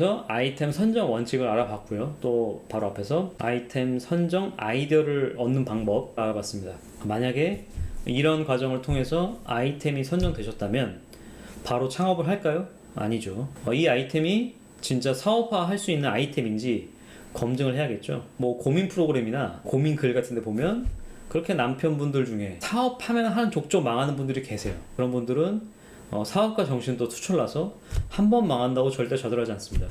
통해서 아이템 선정 원칙을 알아봤고요. 또 바로 앞에서 아이템 선정 아이디어를 얻는 방법 알아봤습니다. 만약에 이런 과정을 통해서 아이템이 선정되셨다면 바로 창업을 할까요? 아니죠. 어, 이 아이템이 진짜 사업화 할 수 있는 아이템인지 검증을 해야겠죠. 뭐 고민 프로그램이나 고민 글 같은 데 보면 그렇게 남편분들 중에 사업하면 한 족족 망하는 분들이 계세요. 그런 분들은 어, 사업가 정신도 투철나서 한 번 망한다고 절대 저들하지 않습니다.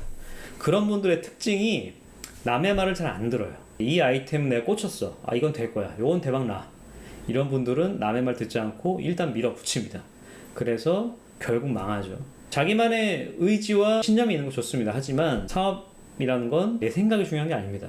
그런 분들의 특징이 남의 말을 잘 안 들어요. 이 아이템 내가 꽂혔어. 아 이건 될 거야. 이건 대박 나. 이런 분들은 남의 말 듣지 않고 일단 밀어붙입니다. 그래서 결국 망하죠. 자기만의 의지와 신념이 있는 거 좋습니다. 하지만 사업이라는 건 내 생각이 중요한 게 아닙니다.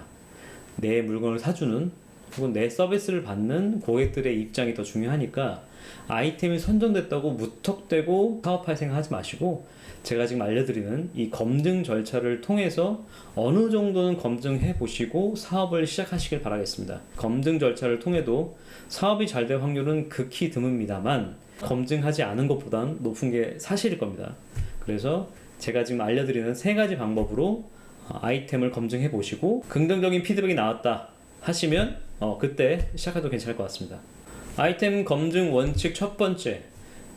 내 물건을 사주는 혹은 내 서비스를 받는 고객들의 입장이 더 중요하니까 아이템이 선정됐다고 무턱대고 사업할 생각 하지 마시고 제가 지금 알려드리는 이 검증 절차를 통해서 어느 정도는 검증해 보시고 사업을 시작하시길 바라겠습니다. 검증 절차를 통해도 사업이 잘 될 확률은 극히 드뭅니다만 검증하지 않은 것보단 높은 게 사실일 겁니다. 그래서 제가 지금 알려드리는 세 가지 방법으로 어, 아이템을 검증해 보시고 긍정적인 피드백이 나왔다 하시면 어, 그때 시작해도 괜찮을 것 같습니다. 아이템 검증 원칙 첫 번째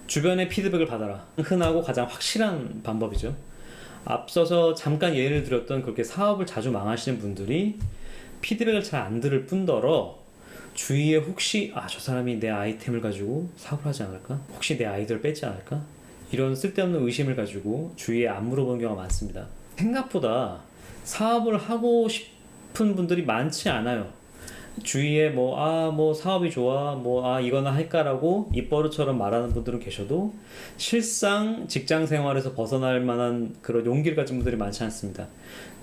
주변의 피드백을 받아라 흔하고 가장 확실한 방법이죠. 앞서서 잠깐 예를 들었던 그렇게 사업을 자주 망하시는 분들이 피드백을 잘 안 들을 뿐더러 주위에 혹시 아 저 사람이 내 아이템을 가지고 사업을 하지 않을까? 혹시 내 아이디어를 뺏지 않을까? 이런 쓸데없는 의심을 가지고 주위에 안 물어보는 경우가 많습니다. 생각보다 사업을 하고 싶은 분들이 많지 않아요. 주위에 뭐, 아, 뭐, 사업이 좋아, 뭐, 아, 이거나 할까라고 입버릇처럼 말하는 분들은 계셔도 실상 직장 생활에서 벗어날 만한 그런 용기를 가진 분들이 많지 않습니다.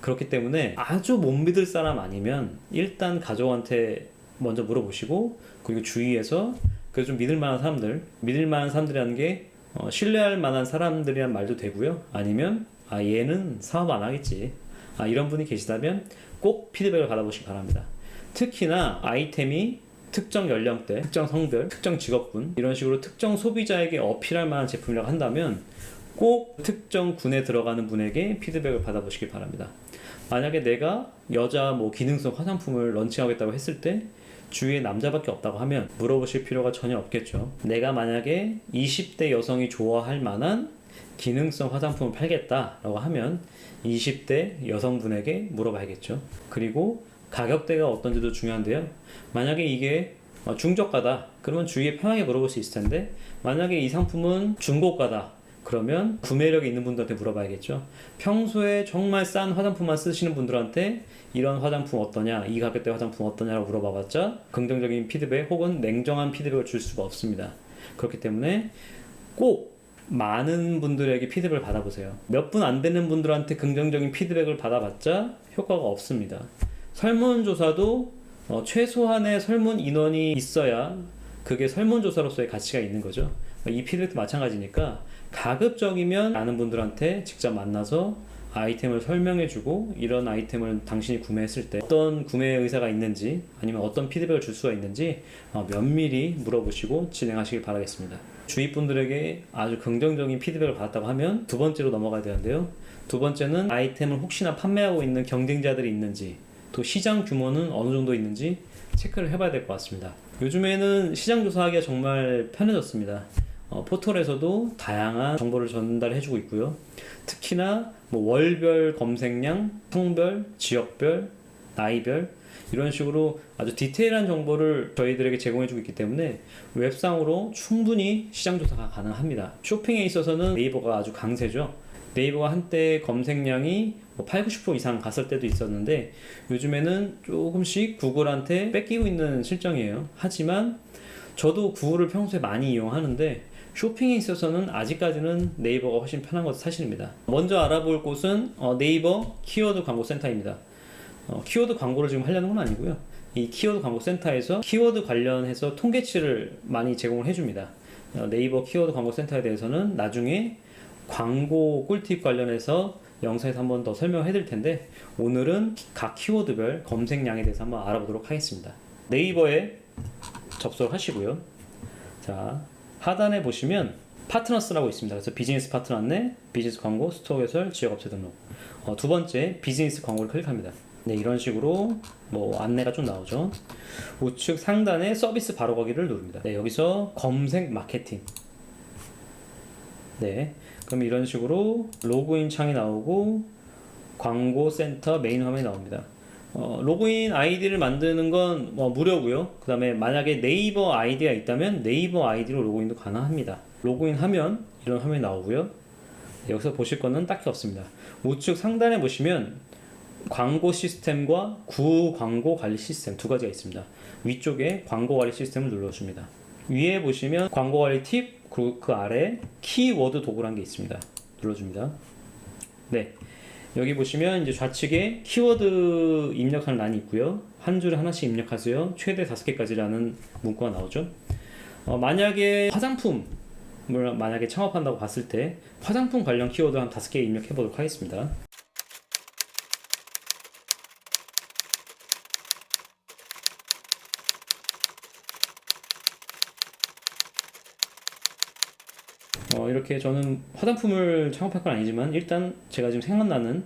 그렇기 때문에 아주 못 믿을 사람 아니면 일단 가족한테 먼저 물어보시고 그리고 주위에서 그래도 좀 믿을 만한 사람들, 믿을 만한 사람들이라는 게 어, 신뢰할 만한 사람들이란 말도 되고요. 아니면 아 얘는 사업 안 하겠지. 아 이런 분이 계시다면 꼭 피드백을 받아보시기 바랍니다. 특히나 아이템이 특정 연령대, 특정 성별, 특정 직업군 이런 식으로 특정 소비자에게 어필할 만한 제품이라고 한다면 꼭 특정 군에 들어가는 분에게 피드백을 받아보시기 바랍니다. 만약에 내가 여자 뭐 기능성 화장품을 런칭하겠다고 했을 때 주위에 남자밖에 없다고 하면 물어보실 필요가 전혀 없겠죠. 내가 만약에 20대 여성이 좋아할 만한 기능성 화장품을 팔겠다라고 하면 20대 여성분에게 물어봐야겠죠. 그리고 가격대가 어떤지도 중요한데요. 만약에 이게 어, 중저가다. 그러면 주위에 편하게 물어볼 수 있을 텐데 만약에 이 상품은 중고가다. 그러면 구매력이 있는 분들한테 물어봐야겠죠. 평소에 정말 싼 화장품만 쓰시는 분들한테 이런 화장품 어떠냐, 이 가격대 화장품 어떠냐라고 물어봐봤자 긍정적인 피드백 혹은 냉정한 피드백을 줄 수가 없습니다. 그렇기 때문에 꼭 많은 분들에게 피드백을 받아보세요. 몇 분 안 되는 분들한테 긍정적인 피드백을 받아봤자 효과가 없습니다. 설문조사도 어, 최소한의 설문 인원이 있어야 그게 설문조사로서의 가치가 있는 거죠. 이 피드백도 마찬가지니까 가급적이면 많은 분들한테 직접 만나서 아이템을 설명해주고 이런 아이템을 당신이 구매했을 때 어떤 구매 의사가 있는지 아니면 어떤 피드백을 줄 수가 있는지 어, 면밀히 물어보시고 진행하시길 바라겠습니다. 주위 분들에게 아주 긍정적인 피드백을 받았다고 하면 두 번째로 넘어가야 되는데요. 두 번째는 아이템을 혹시나 판매하고 있는 경쟁자들이 있는지 또 시장 규모는 어느 정도 있는지 체크를 해봐야 될 것 같습니다. 요즘에는 시장 조사하기가 정말 편해졌습니다. 어, 포털에서도 다양한 정보를 전달해주고 있고요. 특히나 뭐 월별 검색량, 성별, 지역별, 나이별 이런 식으로 아주 디테일한 정보를 저희들에게 제공해주고 있기 때문에 웹상으로 충분히 시장 조사가 가능합니다. 쇼핑에 있어서는 네이버가 아주 강세죠. 네이버가 한때 검색량이 뭐 8, 90% 이상 갔을 때도 있었는데 요즘에는 조금씩 구글한테 뺏기고 있는 실정이에요. 하지만 저도 구글을 평소에 많이 이용하는데 쇼핑에 있어서는 아직까지는 네이버가 훨씬 편한 것은 사실입니다. 먼저 알아볼 곳은 어, 네이버 키워드 광고 센터입니다. 어, 키워드 광고를 지금 하려는 건 아니고요. 이 키워드 광고 센터에서 키워드 관련해서 통계치를 많이 제공을 해줍니다. 어, 네이버 키워드 광고 센터에 대해서는 나중에 광고 꿀팁 관련해서 영상에서 한 번 더 설명해 드릴 텐데 오늘은 각 키워드별 검색량에 대해서 한번 알아보도록 하겠습니다. 네이버에 접속하시고요. 자, 하단에 보시면 파트너스라고 있습니다. 그래서 비즈니스 파트너 안내, 비즈니스 광고, 스토어 개설, 지역 업체 등록. 어, 두 번째 비즈니스 광고를 클릭합니다. 네, 이런 식으로 뭐 안내가 좀 나오죠. 우측 상단에 서비스 바로 가기를 누릅니다. 네, 여기서 검색 마케팅. 네, 그럼 이런 식으로 로그인 창이 나오고 광고 센터 메인 화면이 나옵니다. 어, 로그인 아이디를 만드는 건 뭐 무료고요. 그 다음에 만약에 네이버 아이디가 있다면 네이버 아이디로 로그인도 가능합니다. 로그인 하면 이런 화면이 나오고요. 여기서 보실 거는 딱히 없습니다. 우측 상단에 보시면 광고 시스템과 구 광고 관리 시스템 두 가지가 있습니다. 위쪽에 광고 관리 시스템을 눌러줍니다. 위에 보시면 광고 관리 팁, 그, 그 아래 키워드 도구라는 게 있습니다. 눌러줍니다. 네. 여기 보시면 이제 좌측에 키워드 입력하는 란이 있고요. 한 줄에 하나씩 입력하세요. 최대 다섯 개까지라는 문구가 나오죠. 어, 만약에 화장품을 만약에 창업한다고 봤을 때 화장품 관련 키워드 한 다섯 개 입력해 보도록 하겠습니다. 어, 이렇게 저는 화장품을 창업할 건 아니지만 일단 제가 지금 생각나는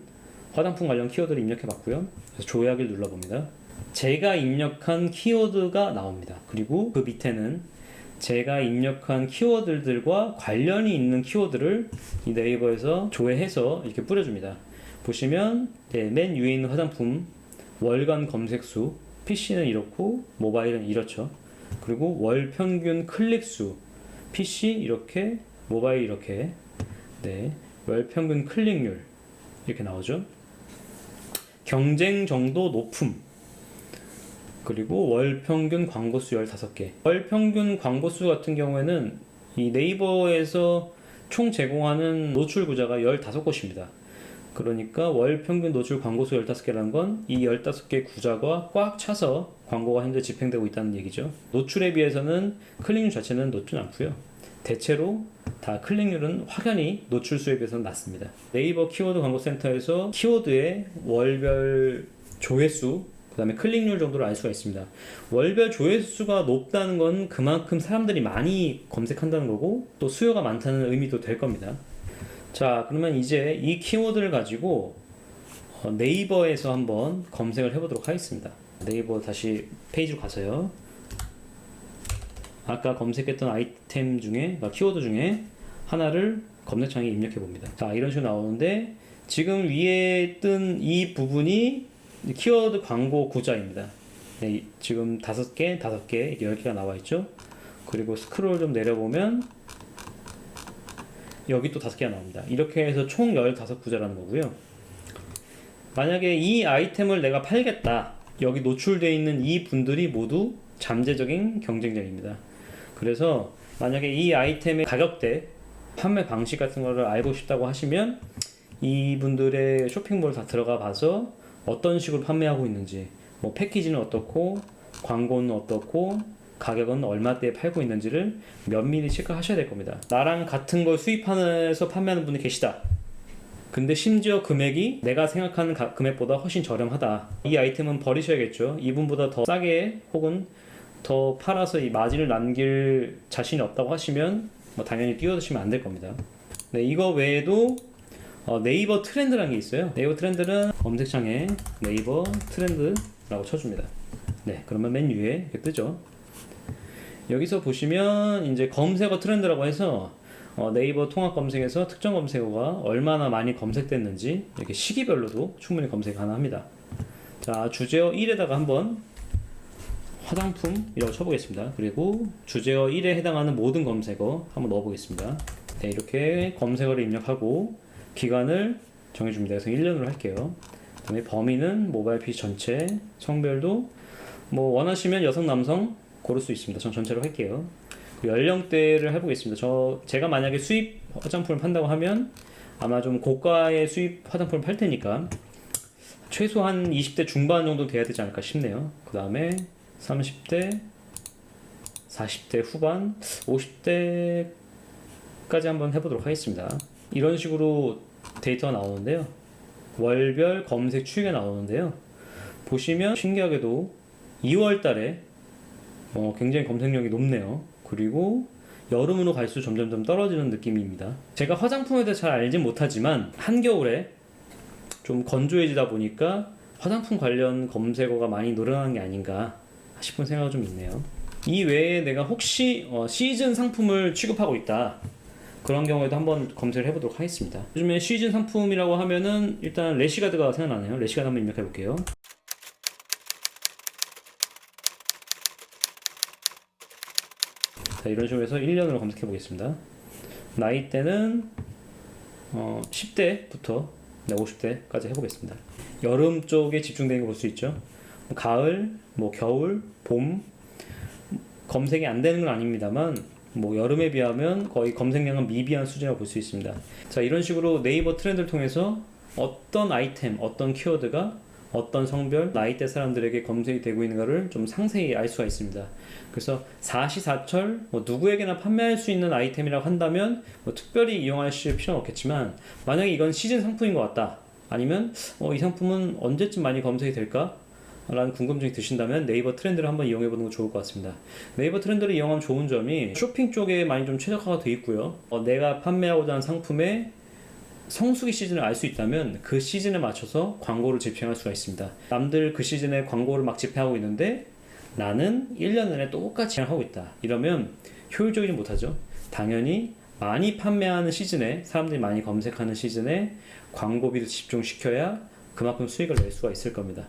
화장품 관련 키워드를 입력해 봤고요. 그래서 조약을 눌러 봅니다. 제가 입력한 키워드가 나옵니다. 그리고 그 밑에는 제가 입력한 키워드들과 관련이 있는 키워드를 이 네이버에서 조회해서 이렇게 뿌려줍니다. 보시면 네, 맨 위에 있는 화장품 월간 검색 수 PC는 이렇고 모바일은 이렇죠. 그리고 월 평균 클릭 수 PC 이렇게 모바일 이렇게 네, 월 평균 클릭률 이렇게 나오죠. 경쟁 정도 높음 그리고 월 평균 광고 수 15개. 월 평균 광고 수 같은 경우에는 이 네이버에서 총 제공하는 노출 구자가 15곳입니다. 그러니까 월 평균 노출 광고 수 15개라는 건 이 15개 구자가 꽉 차서 광고가 현재 집행되고 있다는 얘기죠. 노출에 비해서는 클릭률 자체는 높진 않고요. 대체로 다 클릭률은 확연히 노출 수에 비해서는 낮습니다. 네이버 키워드 광고 센터에서 키워드의 월별 조회수 그 다음에 클릭률 정도를 알 수가 있습니다. 월별 조회수가 높다는 건 그만큼 사람들이 많이 검색한다는 거고 또 수요가 많다는 의미도 될 겁니다. 자, 그러면 이제 이 키워드를 가지고 어, 네이버에서 한번 검색을 해보도록 하겠습니다. 네이버 다시 페이지로 가서요. 아까 검색했던 아이템 중에, 그러니까 키워드 중에 하나를 검색창에 입력해 봅니다. 자, 이런 식으로 나오는데 지금 위에 뜬 이 부분이 키워드 광고 구자입니다. 네, 이- 지금 다섯 개, 다섯 개, 열 개가 나와 있죠. 그리고 스크롤 좀 내려보면 여기 또 다섯 개가 나옵니다. 이렇게 해서 총 15구자라는 거고요. 만약에 이 아이템을 내가 팔겠다. 여기 노출되어 있는 이 분들이 모두 잠재적인 경쟁자입니다. 그래서 만약에 이 아이템의 가격대, 판매 방식 같은 거를 알고 싶다고 하시면 이분들의 쇼핑몰 다 들어가 봐서 어떤 식으로 판매하고 있는지, 뭐 패키지는 어떻고, 광고는 어떻고, 가격은 얼마대에 팔고 있는지를 면밀히 체크하셔야 될 겁니다. 나랑 같은 걸 수입하면서 판매하는 분이 계시다. 근데 심지어 금액이 내가 생각하는 가- 금액보다 훨씬 저렴하다. 이 아이템은 버리셔야겠죠. 이분보다 더 싸게 혹은 더 팔아서 이 마진을 남길 자신이 없다고 하시면 뭐 당연히 뛰어드시면 안 될 겁니다. 네, 이거 외에도 어, 네이버 트렌드라는 게 있어요. 네이버 트렌드는 검색창에 네이버 트렌드라고 쳐줍니다. 네, 그러면 맨 위에 이렇게 뜨죠. 여기서 보시면 이제 검색어 트렌드라고 해서 어, 네이버 통합 검색에서 특정 검색어가 얼마나 많이 검색됐는지 이렇게 시기별로도 충분히 검색 가능합니다. 자, 주제어 1에다가 한번 화장품이라고 쳐보겠습니다. 그리고 주제어 1에 해당하는 모든 검색어 한번 넣어보겠습니다. 네, 이렇게 검색어를 입력하고 기간을 정해줍니다. 그래서 1년으로 할게요. 그다음에 범위는 모바일 PC 전체, 성별도 뭐 원하시면 여성, 남성 고를 수 있습니다. 전 전체로 할게요. 그 연령대를 해보겠습니다. 저 제가 만약에 수입 화장품을 판다고 하면 아마 좀 고가의 수입 화장품을 팔 테니까 최소한 20대 중반 정도 돼야 되지 않을까 싶네요. 그 다음에 30대, 40대 후반, 50대까지 한번 해보도록 하겠습니다. 이런 식으로 데이터가 나오는데요. 월별 검색 추이가 나오는데요. 보시면 신기하게도 2월 달에 어, 굉장히 검색력이 높네요. 그리고 여름으로 갈수록 점점점 떨어지는 느낌입니다. 제가 화장품에 대해 잘 알진 못하지만 한겨울에 좀 건조해지다 보니까 화장품 관련 검색어가 많이 늘어나는 게 아닌가 싶은 생각이 좀 있네요. 이 외에 내가 혹시 어, 시즌 상품을 취급하고 있다. 그런 경우에도 한번 검색을 해보도록 하겠습니다. 요즘에 시즌 상품이라고 하면은 일단 레시가드가 생각나네요. 레시가드 한번 입력해 볼게요. 자, 이런 식으로 해서 1년으로 검색해 보겠습니다. 나이대는 어, 10대부터 50대까지 해보겠습니다. 여름 쪽에 집중되는 거볼수 있죠. 뭐 가을, 뭐 겨울, 봄 검색이 안 되는 건 아닙니다만 뭐 여름에 비하면 거의 검색량은 미비한 수준이라고 볼 수 있습니다. 자 이런 식으로 네이버 트렌드를 통해서 어떤 아이템, 어떤 키워드가 어떤 성별, 나이대 사람들에게 검색이 되고 있는가를 좀 상세히 알 수가 있습니다. 그래서 사시사철 뭐 누구에게나 판매할 수 있는 아이템이라고 한다면 뭐 특별히 이용하실 필요는 없겠지만 만약에 이건 시즌 상품인 것 같다. 아니면 어, 이 상품은 언제쯤 많이 검색이 될까? 라는 궁금증이 드신다면 네이버 트렌드를 한번 이용해 보는 거 좋을 것 같습니다. 네이버 트렌드를 이용하면 좋은 점이 쇼핑 쪽에 많이 좀 최적화가 되어 있고요. 어, 내가 판매하고자 하는 상품의 성수기 시즌을 알 수 있다면 그 시즌에 맞춰서 광고를 집행할 수가 있습니다. 남들 그 시즌에 광고를 막 집행하고 있는데 나는 1년 내내 똑같이 하고 있다. 이러면 효율적이지 못하죠. 당연히 많이 판매하는 시즌에 사람들이 많이 검색하는 시즌에 광고비를 집중시켜야 그만큼 수익을 낼 수가 있을 겁니다.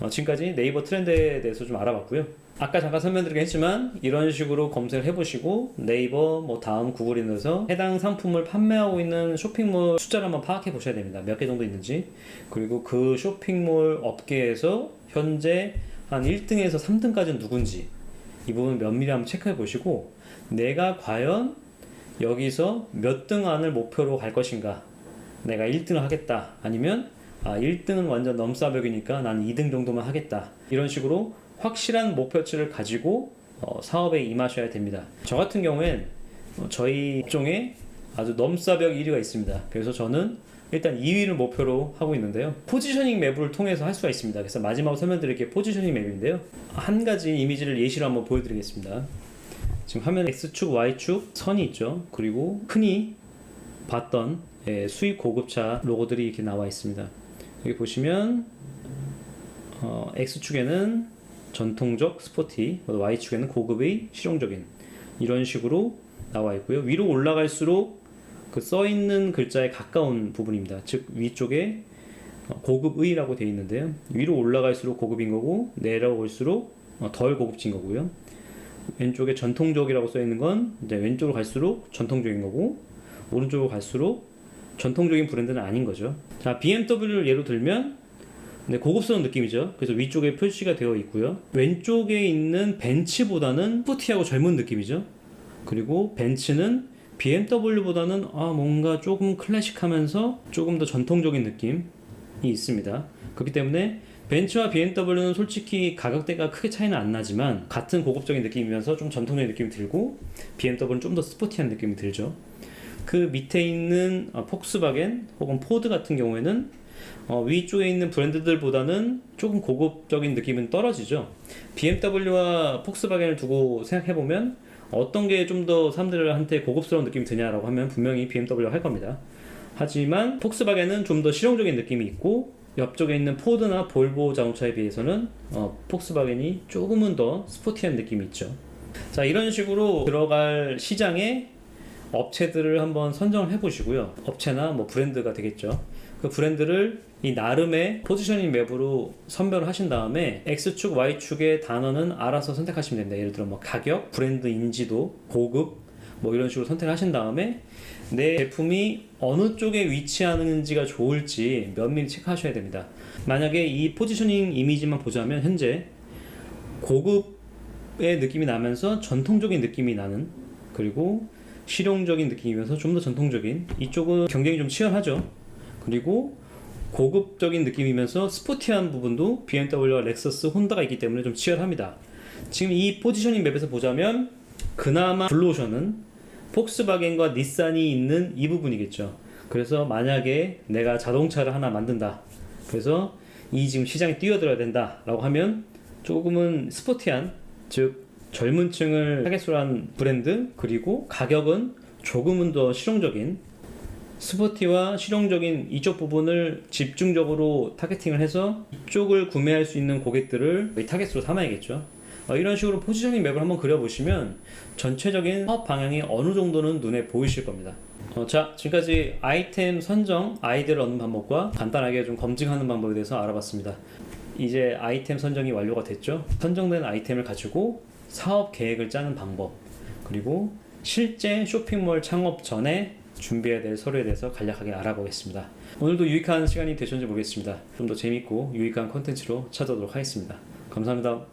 어, 지금까지 네이버 트렌드에 대해서 좀 알아봤고요. 아까 잠깐 설명드리긴 했지만 이런 식으로 검색을 해보시고 네이버 뭐 다음 구글에 넣어서 해당 상품을 판매하고 있는 쇼핑몰 숫자를 한번 파악해 보셔야 됩니다. 몇 개 정도 있는지 그리고 그 쇼핑몰 업계에서 현재 한 1등에서 3등까지는 누군지 이 부분 면밀히 한번 체크해 보시고 내가 과연 여기서 몇 등 안을 목표로 갈 것인가 내가 1등을 하겠다 아니면 아 1등은 완전 넘사벽이니까 난 2등 정도만 하겠다. 이런 식으로 확실한 목표치를 가지고 어, 사업에 임하셔야 됩니다. 저 같은 경우엔 어, 저희 업종에 아주 넘사벽 1위가 있습니다. 그래서 저는 일단 2위를 목표로 하고 있는데요. 포지셔닝 맵을 통해서 할 수가 있습니다. 그래서 마지막으로 설명드릴 게 포지셔닝 맵인데요. 한 가지 이미지를 예시로 한번 보여드리겠습니다. 지금 화면 X축, Y축 선이 있죠. 그리고 흔히 봤던 예, 수입 고급차 로고들이 이렇게 나와 있습니다 여기 보시면 어, X축에는 전통적 스포티, Y축에는 고급의 실용적인 이런 식으로 나와 있고요. 위로 올라갈수록 그 써 있는 글자에 가까운 부분입니다. 즉 위쪽에 어, 고급의라고 되어 있는데요. 위로 올라갈수록 고급인 거고 내려올수록 어, 덜 고급진 거고요. 왼쪽에 전통적이라고 써 있는 건 이제 왼쪽으로 갈수록 전통적인 거고 오른쪽으로 갈수록 전통적인 브랜드는 아닌 거죠. 자, BMW를 예로 들면 네, 고급스러운 느낌이죠. 그래서 위쪽에 표시가 되어 있고요. 왼쪽에 있는 벤츠보다는 스포티하고 젊은 느낌이죠. 그리고 벤츠는 BMW보다는 아, 뭔가 조금 클래식하면서 조금 더 전통적인 느낌이 있습니다. 그렇기 때문에 벤츠와 BMW는 솔직히 가격대가 크게 차이는 안 나지만 같은 고급적인 느낌이면서 좀 전통적인 느낌이 들고 BMW는 좀 더 스포티한 느낌이 들죠. 그 밑에 있는 어, 폭스바겐 혹은 포드 같은 경우에는 어, 위쪽에 있는 브랜드들보다는 조금 고급적인 느낌은 떨어지죠. BMW와 폭스바겐을 두고 생각해보면 어떤 게 좀 더 사람들한테 고급스러운 느낌이 드냐라고 하면 분명히 BMW가 할 겁니다. 하지만 폭스바겐은 좀 더 실용적인 느낌이 있고 옆쪽에 있는 포드나 볼보 자동차에 비해서는 어, 폭스바겐이 조금은 더 스포티한 느낌이 있죠. 자 이런 식으로 들어갈 시장에 업체들을 한번 선정을 해보시고요. 업체나 뭐 브랜드가 되겠죠. 그 브랜드를 이 나름의 포지셔닝 맵으로 선별을 하신 다음에 X축, Y축의 단어는 알아서 선택하시면 됩니다. 예를 들어 뭐 가격, 브랜드 인지도, 고급 뭐 이런 식으로 선택하신 다음에 내 제품이 어느 쪽에 위치하는지가 좋을지 면밀히 체크하셔야 됩니다. 만약에 이 포지셔닝 이미지만 보자면 현재 고급의 느낌이 나면서 전통적인 느낌이 나는 그리고 실용적인 느낌이면서 좀 더 전통적인 이쪽은 경쟁이 좀 치열하죠. 그리고 고급적인 느낌이면서 스포티한 부분도 BMW와 렉서스, 혼다가 있기 때문에 좀 치열합니다. 지금 이 포지셔닝 맵에서 보자면 그나마 블루오션은 폭스바겐과 닛산이 있는 이 부분이겠죠. 그래서 만약에 내가 자동차를 하나 만든다. 그래서 이 지금 시장에 뛰어들어야 된다라고 하면 조금은 스포티한 즉 젊은 층을 타겟으로 한 브랜드 그리고 가격은 조금은 더 실용적인 스포티와 실용적인 이쪽 부분을 집중적으로 타겟팅을 해서 이쪽을 구매할 수 있는 고객들을 타겟으로 삼아야겠죠. 어, 이런 식으로 포지셔닝 맵을 한번 그려보시면 전체적인 사업 방향이 어느 정도는 눈에 보이실 겁니다. 어, 자, 지금까지 아이템 선정, 아이디어를 얻는 방법과 간단하게 좀 검증하는 방법에 대해서 알아봤습니다. 이제 아이템 선정이 완료가 됐죠. 선정된 아이템을 가지고 사업 계획을 짜는 방법, 그리고 실제 쇼핑몰 창업 전에 준비해야 될 서류에 대해서 간략하게 알아보겠습니다. 오늘도 유익한 시간이 되셨는지 모르겠습니다. 좀 더 재밌고 유익한 콘텐츠로 찾아오도록 하겠습니다. 감사합니다.